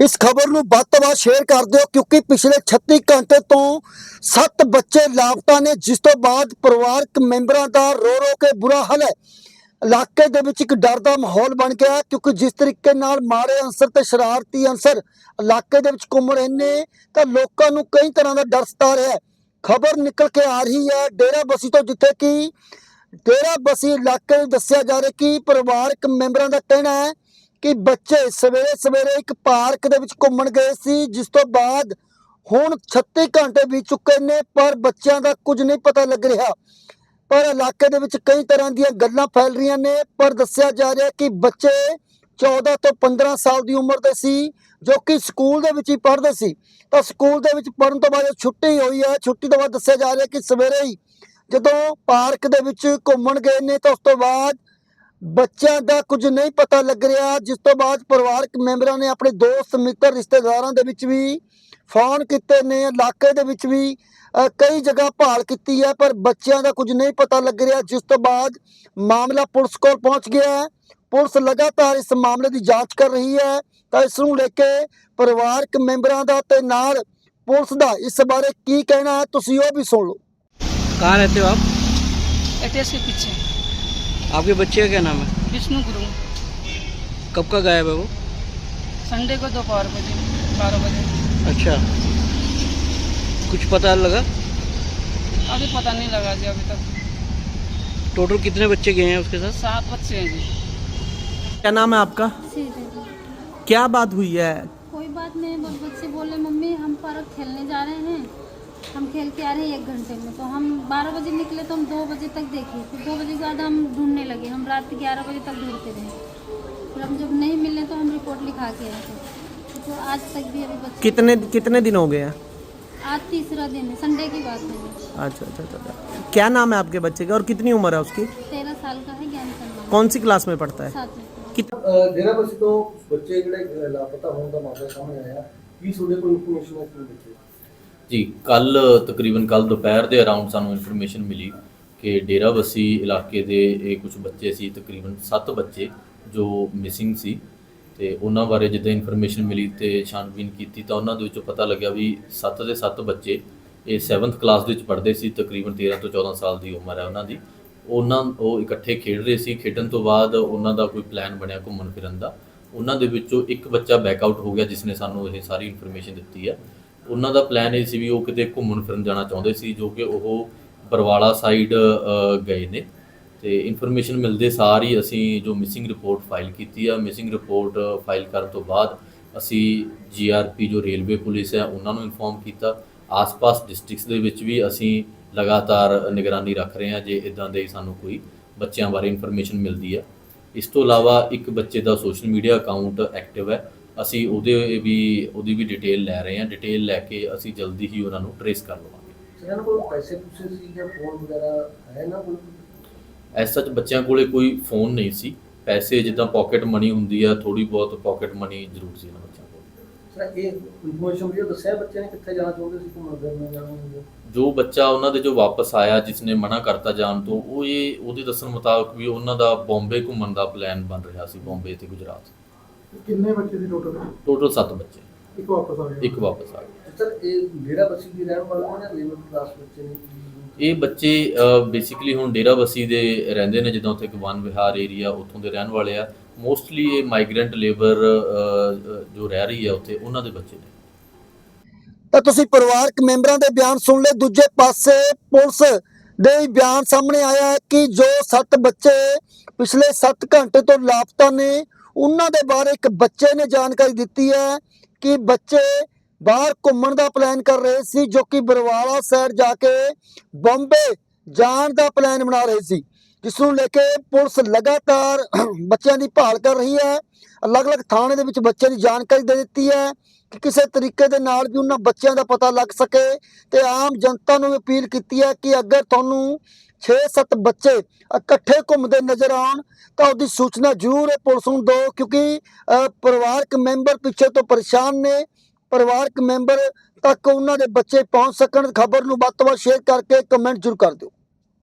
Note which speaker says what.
Speaker 1: ਇਸ ਖਬਰ ਨੂੰ ਵੱਧ ਤੋਂ ਵੱਧ ਸ਼ੇਅਰ ਕਰ ਦਿਓ, ਕਿਉਂਕਿ ਪਿਛਲੇ 36 ਘੰਟੇ ਤੋਂ 7 ਬੱਚੇ ਲਾਪਤਾ ਨੇ, ਜਿਸ ਤੋਂ ਬਾਅਦ ਪਰਿਵਾਰਕ ਮੈਂਬਰਾਂ ਦਾ ਰੋ ਰੋ ਕੇ ਬੁਰਾ ਹਾਲ ਹੈ। ਇਲਾਕੇ ਦੇ ਵਿੱਚ ਇੱਕ ਡਰ ਦਾ ਮਾਹੌਲ ਬਣ ਗਿਆ ਹੈ ਕਿਉਂਕਿ ਜਿਸ ਤਰੀਕੇ ਨਾਲ ਮਾੜੇ ਅੰਸਰ ਤੇ ਸ਼ਰਾਰਤੀ ਅੰਸਰ ਇਲਾਕੇ ਦੇ ਵਿੱਚ ਘੁੰਮ ਰਹੇ ਨੇ, ਤਾਂ ਲੋਕਾਂ ਨੂੰ ਕਈ ਤਰ੍ਹਾਂ ਦਾ ਡਰ ਸਤਾ ਰਿਹਾ ਹੈ। ਖਬਰ ਨਿਕਲ ਕੇ ਆ ਰਹੀ ਹੈ ਡੇਰਾ ਬਸੀ ਤੋਂ, ਜਿੱਥੇ ਕਿ ਡੇਰਾ ਬਸੀ ਇਲਾਕੇ ਵਿੱਚ ਦੱਸਿਆ ਜਾ ਰਿਹਾ ਕਿ ਪਰਿਵਾਰਕ ਮੈਂਬਰਾਂ ਦਾ ਕਹਿਣਾ ਹੈ ਕਿ ਬੱਚੇ ਸਵੇਰੇ ਸਵੇਰੇ ਇੱਕ ਪਾਰਕ ਦੇ ਵਿੱਚ ਘੁੰਮਣ ਗਏ ਸੀ, ਜਿਸ ਤੋਂ ਬਾਅਦ ਹੁਣ 36 ਘੰਟੇ ਬੀਤ ਚੁੱਕੇ ਨੇ, ਪਰ ਬੱਚਿਆਂ ਦਾ ਕੁਝ ਨਹੀਂ ਪਤਾ ਲੱਗ ਰਿਹਾ। ਪਰ ਇਲਾਕੇ ਦੇ ਵਿੱਚ ਕਈ ਤਰ੍ਹਾਂ ਦੀਆਂ ਗੱਲਾਂ ਫੈਲ ਰਹੀਆਂ ਨੇ, ਪਰ ਦੱਸਿਆ ਜਾ ਰਿਹਾ ਕਿ ਬੱਚੇ 14 ਤੋਂ 15 ਸਾਲ ਦੀ ਉਮਰ ਦੇ ਸੀ, ਜੋ ਕਿ ਸਕੂਲ ਦੇ ਵਿੱਚ ਹੀ ਪੜ੍ਹਦੇ ਸੀ। ਤਾਂ ਸਕੂਲ ਦੇ ਵਿੱਚ ਪੜ੍ਹਨ ਤੋਂ ਬਾਅਦ ਛੁੱਟੀ ਹੋਈ ਹੈ। ਛੁੱਟੀ ਤੋਂ ਬਾਅਦ ਦੱਸਿਆ ਜਾ ਰਿਹਾ ਕਿ ਸਵੇਰੇ ਹੀ ਜਦੋਂ ਪਾਰਕ ਦੇ ਵਿੱਚ ਘੁੰਮਣ ਗਏ ਨੇ, ਤਾਂ ਉਸ ਤੋਂ ਬਾਅਦ ਬੱਚਿਆਂ ਦਾ ਕੁਝ ਨਹੀਂ ਪਤਾ ਲੱਗ ਰਿਹਾ ਜਿਸ ਤੋਂ ਬਾਅਦ ਪਰਿਵਾਰਕ ਮੈਂਬਰਾਂ ਨੇ ਆਪਣੇ ਦੋਸਤ ਮਿੱਤਰ ਰਿਸ਼ਤੇਦਾਰਾਂ ਦੇ ਵਿੱਚ ਵੀ ਫੋਨ ਕੀਤੇ ਨੇ ਇਲਾਕੇ ਦੇ ਵਿੱਚ ਵੀ ਅ, ਕਈ ਜਗ੍ਹਾ ਭਾਲ ਕੀਤੀ ਹੈ ਪਰ ਬੱਚਿਆਂ ਦਾ ਕੁਝ ਨਹੀਂ ਪਤਾ ਲੱਗ ਰਿਹਾ ਜਿਸ ਤੋਂ ਬਾਅਦ ਮਾਮਲਾ ਪੁਲਿਸ ਕੋਲ ਪਹੁੰਚ ਗਿਆ ਹੈ ਪੁਲਿਸ ਲਗਾਤਾਰ ਇਸ ਮਾਮਲੇ ਦੀ ਜਾਂਚ ਕਰ ਰਹੀ ਹੈ ਤਾਂ ਇਸ ਨੂੰ ਲੈ ਕੇ ਪਰਿਵਾਰਕ ਮੈਂਬਰਾਂ ਦਾ ਤੇ ਨਾਲ ਪੁਲਿਸ ਦਾ ਇਸ ਬਾਰੇ ਕੀ ਕਹਿਣਾ ਹੈ ਤੁਸੀਂ ਉਹ ਵੀ ਸੁਣ ਲਓ
Speaker 2: कहाँ रहते हो आप
Speaker 3: एटेस के पीछे
Speaker 2: आपके बच्चे का क्या नाम है?
Speaker 3: विष्णु गुरु।
Speaker 2: कब का गायब है वो?
Speaker 3: संडे को दोपहर बजे बारह बजे।
Speaker 2: अच्छा। कुछ पता लगा?
Speaker 3: अभी पता नहीं लगा जी अभी तक।
Speaker 2: टोटल कितने बच्चे गए हैं उसके साथ?
Speaker 3: सात बच्चे हैं जी।
Speaker 4: क्या नाम है आपका? क्या बात हुई है?
Speaker 5: कोई बात नहीं बस बच्चे बोले मम्मी हम पार्क खेलने जा रहे हैं। हम खेल के आ रहे हैं एक घंटे में तो हम बारह बजे निकले तो हम दो बजे तक देखे फिर दो बजे के बाद हम ढूंढने लगे हम रात के ग्यारह बजे तक ढूंढते रहे फिर हम जब नहीं मिले तो हम रिपोर्ट लिखा के आए थे तो आज तक भी अभी बच्चे
Speaker 4: कितने कितने दिन हो गए हैं
Speaker 5: आज तीसरा दिन है संडे की बात है ये।
Speaker 4: अच्छा अच्छा अच्छा अच्छा। क्या नाम है आपके बच्चे का और कितनी उम्र है उसकी
Speaker 5: तेरह साल का है ज्ञान सन्मान
Speaker 4: कौन सी क्लास में पढ़ता है
Speaker 5: साथ में
Speaker 4: कित
Speaker 6: ਅਹ ਡੇਰਾ ਬਸੀ ਤੋਂ ਬੱਚੇ ਜਿਹੜੇ ਅਹ ਲਾਪਤਾ ਹੋਣ ਦਾ ਮਾਮਲਾ ਸਾਹਮਣੇ ਆਇਆ ਕੀ ਤੁਹਾਡੇ ਕੋਲ ਇਨਫੋਰਮੇਸ਼ਨ ਹੈ ਇਸ ਵਿੱਚ
Speaker 7: ਜੀ ਕੱਲ ਤਕਰੀਬਨ ਕੱਲ ਦੁਪਹਿਰ ਦੇ ਅਰਾਊਂਡ ਸਾਨੂੰ ਇਨਫੋਰਮੇਸ਼ਨ ਮਿਲੀ ਕਿ ਡੇਰਾਬੱਸੀ ਇਲਾਕੇ ਦੇ ਇਹ ਕੁਝ ਬੱਚੇ ਸੀ, ਤਕਰੀਬਨ 7 ਬੱਚੇ ਜੋ ਮਿਸਿੰਗ ਸੀ ਤੇ ਉਹਨਾਂ ਬਾਰੇ ਜਿੱਦਾਂ ਇਨਫੋਰਮੇਸ਼ਨ ਮਿਲੀ ਤੇ ਛਾਨਬੀਨ ਕੀਤੀ ਤਾਂ ਉਹਨਾਂ ਦੇ ਵਿੱਚੋਂ ਪਤਾ ਲੱਗਿਆ ਵੀ 7 ਦੇ 7 ਬੱਚੇ ਇਹ 7th ਕਲਾਸ ਵਿੱਚ ਪੜ੍ਹਦੇ ਸੀ, ਤਕਰੀਬਨ 13 ਤੋਂ 14 ਸਾਲ ਦੀ ਉਮਰ ਹੈ ਉਹਨਾਂ ਦੀ। ਉਹਨਾਂ, ਉਹ ਇਕੱਠੇ ਖੇਡ ਰਹੇ ਸੀ, ਖੇਡਣ ਤੋਂ ਬਾਅਦ ਉਹਨਾਂ ਦਾ ਕੋਈ ਪਲਾਨ ਬਣਿਆ ਘੁੰਮਣ ਫਿਰਨ ਦਾ। ਉਹਨਾਂ ਦੇ ਵਿੱਚੋਂ ਇੱਕ ਬੱਚਾ ਬੈਕ ਆਊਟ ਹੋ ਗਿਆ ਜਿਸ ਨੇ ਸਾਨੂੰ ਇਹ ਸਾਰੀ ਇਨਫੋਰਮੇਸ਼ਨ ਦਿੱਤੀ ਹੈ। ਉਹਨਾਂ ਦਾ ਪਲਾਨ ਇਹ ਸੀ ਵੀ ਉਹ ਕਿਤੇ ਘੁੰਮਣ ਫਿਰਨ ਜਾਣਾ ਚਾਹੁੰਦੇ ਸੀ, ਜੋ ਕਿ ਉਹ ਬਰਵਾਲਾ ਸਾਈਡ ਗਏ ਨੇ। ਤੇ ਇਨਫੋਰਮੇਸ਼ਨ ਮਿਲਦੇ ਸਾਰ ਹੀ ਅਸੀਂ ਜੋ ਮਿਸਿੰਗ ਰਿਪੋਰਟ ਫਾਈਲ ਕੀਤੀ ਆ ਮਿਸਿੰਗ ਰਿਪੋਰਟ ਫਾਈਲ ਕਰਨ ਤੋਂ ਬਾਅਦ ਅਸੀਂ ਜੀਆਰਪੀ ਜੋ ਰੇਲਵੇ ਪੁਲਿਸ ਹੈ, ਉਹਨਾਂ ਨੂੰ ਇਨਫੋਰਮ ਕੀਤਾ। ਆਸ-ਪਾਸ ਡਿਸਟ੍ਰਿਕਟਸ ਦੇ ਵਿੱਚ ਵੀ ਅਸੀਂ ਲਗਾਤਾਰ ਨਿਗਰਾਨੀ ਰੱਖ ਰਹੇ ਹਾਂ, ਜੇ ਇਦਾਂ ਦੇ ਸਾਨੂੰ ਕੋਈ ਬੱਚਿਆਂ ਬਾਰੇ ਇਨਫੋਰਮੇਸ਼ਨ ਮਿਲਦੀ ਹੈ ਇਸ ਤੋਂ ਇਲਾਵਾ ਇੱਕ ਬੱਚੇ ਦਾ ਸੋਸ਼ਲ ਮੀਡੀਆ ਅਕਾਊਂਟ ਐਕਟਿਵ ਹੈ ਅਸੀਂ ਉਹਦੇ ਵੀ ਉਹਦੀ ਵੀ ਡਿਟੇਲ ਲੈ ਰਹੇ ਹਾਂ। ਡਿਟੇਲ ਲੈ ਕੇ ਅਸੀਂ ਜਲਦੀ ਹੀ ਉਹਨਾਂ ਨੂੰ ਟਰੇਸ ਕਰ ਲਵਾਂਗੇ।
Speaker 6: ਇਹਨਾਂ ਕੋਲ ਪੈਸੇ ਪੂਸੇ ਸੀ ਜਾਂ ਫੋਨ ਵਗੈਰਾ ਹੈ ਨਾ ਕੋਈ?
Speaker 7: ਐਸ ਸੱਚ ਬੱਚਿਆਂ ਕੋਲੇ ਕੋਈ ਫੋਨ ਨਹੀਂ ਸੀ। ਪੈਸੇ ਜਿੱਦਾਂ ਪਾਕਟ ਮਨੀ ਹੁੰਦੀ ਆ ਥੋੜੀ ਬਹੁਤ ਪਾਕਟ ਮਨੀ ਜ਼ਰੂਰ ਸੀ ਇਹਨਾਂ ਬੱਚਿਆਂ ਕੋਲ।
Speaker 6: ਸਰ ਇਹ ਇਨਫੋਰਮੇਸ਼ਨ ਵੀ ਦੱਸਿਆ ਬੱਚੇ ਨੇ ਕਿੱਥੇ ਜਾਣਾ ਚਾਹੁੰਦੇ ਸੀ ਘੁੰਮਣ ਫਿਰਨ ਜਾਣਾ
Speaker 7: ਜੋ ਬੱਚਾ ਉਹਨਾਂ ਦੇ ਜੋ ਵਾਪਸ ਆਇਆ ਜਿਸ ਨੇ ਮਨਾ ਕਰਤਾ ਜਾਣ ਤੋਂ ਉਹ ਇਹ ਉਹਦੇ ਦੱਸਣ ਮੁਤਾਬਕ ਵੀ ਉਹਨਾਂ ਦਾ ਬੰਬੇ ਘੁੰਮਣ ਦਾ ਪਲਾਨ ਬਣ ਰਿਹਾ ਸੀ ਬੰਬੇ ਤੇ ਗੁਜਰਾਤ।
Speaker 8: ਕਿੰਨੇ ਬੱਚੇ ਸੀ ਟੋਟਲ
Speaker 7: ਟੋਟਲ 7 ਬੱਚੇ।
Speaker 8: ਇੱਕ ਵਾਪਸ ਆ ਗਿਆ।
Speaker 7: ਇੱਕ ਵਾਪਸ ਆ ਗਏ
Speaker 6: ਸਰ ਇਹ ਡੇਰਾ ਬਸੀ ਦੀ ਰਹਿਣ ਵਾਲਾ ਹੈ ਜਾਂ ਲੇਬਰ ਕਲਾਸ ਬੱਚੇ ਨੇ?
Speaker 7: ਇਹ ਬੱਚੇ ਬੇਸਿਕਲੀ ਹੁਣ ਡੇਰਾ ਬਸੀ ਦੇ ਰਹਿੰਦੇ ਨੇ ਜਿੱਦਾਂ ਉੱਥੇ ਇੱਕ ਵਨ ਵਿਹਾਰ ਏਰੀਆ ਉੱਥੋਂ ਦੇ ਰਹਿਣ ਵਾਲੇ ਆ। ਮੋਸਟਲੀ ਇਹ ਮਾਈਗ੍ਰੈਂਟ ਲੇਬਰ ਜੋ ਰਹਿ ਰਹੀ ਆ ਉੱਥੇ ਉਹਨਾਂ ਦੇ ਬੱਚੇ ਨੇ।
Speaker 1: ਤਾਂ ਤੁਸੀਂ ਪਰਿਵਾਰਕ ਮੈਂਬਰਾਂ ਦੇ ਬਿਆਨ ਸੁਣ ਲਏ। ਦੂਜੇ ਪਾਸੇ ਪੁਲਿਸ ਦੇ ਵੀ ਬਿਆਨ ਸਾਹਮਣੇ ਆਇਆ ਹੈ ਕਿ ਜੋ 7 ਬੱਚੇ ਪਿਛਲੇ 7 ਘੰਟੇ ਤੋਂ ਲਾਪਤਾ ਨੇ ਉਹਨਾਂ ਦੇ ਬਾਰੇ ਇੱਕ ਬੱਚੇ ਨੇ ਜਾਣਕਾਰੀ ਦਿੱਤੀ ਹੈ ਕਿ ਬੱਚੇ ਬਾਹਰ ਘੁੰਮਣ ਦਾ ਪਲਾਨ ਕਰ ਰਹੇ ਸੀ, ਜੋ ਕਿ ਬਰਵਾਲਾ ਸਾਈਡ ਜਾ ਕੇ ਬੰਬੇ ਜਾਣ ਦਾ ਪਲਾਨ ਬਣਾ ਰਹੇ ਸੀ। ਜਿਸ ਨੂੰ ਲੈ ਕੇ ਪੁਲਿਸ ਲਗਾਤਾਰ ਬੱਚਿਆਂ ਦੀ ਭਾਲ ਕਰ ਰਹੀ ਹੈ। ਅਲੱਗ-ਅਲੱਗ ਥਾਣੇ ਦੇ ਵਿੱਚ ਬੱਚਿਆਂ ਦੀ ਜਾਣਕਾਰੀ ਦੇ ਦਿੱਤੀ ਹੈ ਕਿ ਕਿਸੇ ਤਰੀਕੇ ਦੇ ਨਾਲ ਵੀ ਉਹਨਾਂ ਬੱਚਿਆਂ ਦਾ ਪਤਾ ਲੱਗ ਸਕੇ ਤੇ ਆਮ ਜਨਤਾ ਨੂੰ ਵੀ ਅਪੀਲ ਕੀਤੀ ਹੈ ਕਿ ਅਗਰ ਤੁਹਾਨੂੰ 6-7 ਬੱਚੇ ਇਕੱਠੇ ਘੁੰਮਦੇ ਨਜ਼ਰ ਆਉਣ, ਤਾਂ ਉਹਦੀ ਸੂਚਨਾ ਜ਼ਰੂਰ ਪੁਲਿਸ ਨੂੰ ਦਿਓ ਕਿਉਂਕਿ ਪਰਿਵਾਰਕ ਮੈਂਬਰ ਪਿੱਛੇ ਤੋਂ ਪਰੇਸ਼ਾਨ ਨੇ। ਪਰਿਵਾਰਕ ਮੈਂਬਰ ਤੱਕ ਉਹਨਾਂ ਦੇ ਬੱਚੇ ਪਹੁੰਚ ਸਕਣ, ਖਬਰ ਨੂੰ ਵੱਧ ਤੋਂ ਵੱਧ ਸ਼ੇਅਰ ਕਰਕੇ ਕਮੈਂਟ ਜ਼ਰੂਰ ਕਰ ਦਿਓ।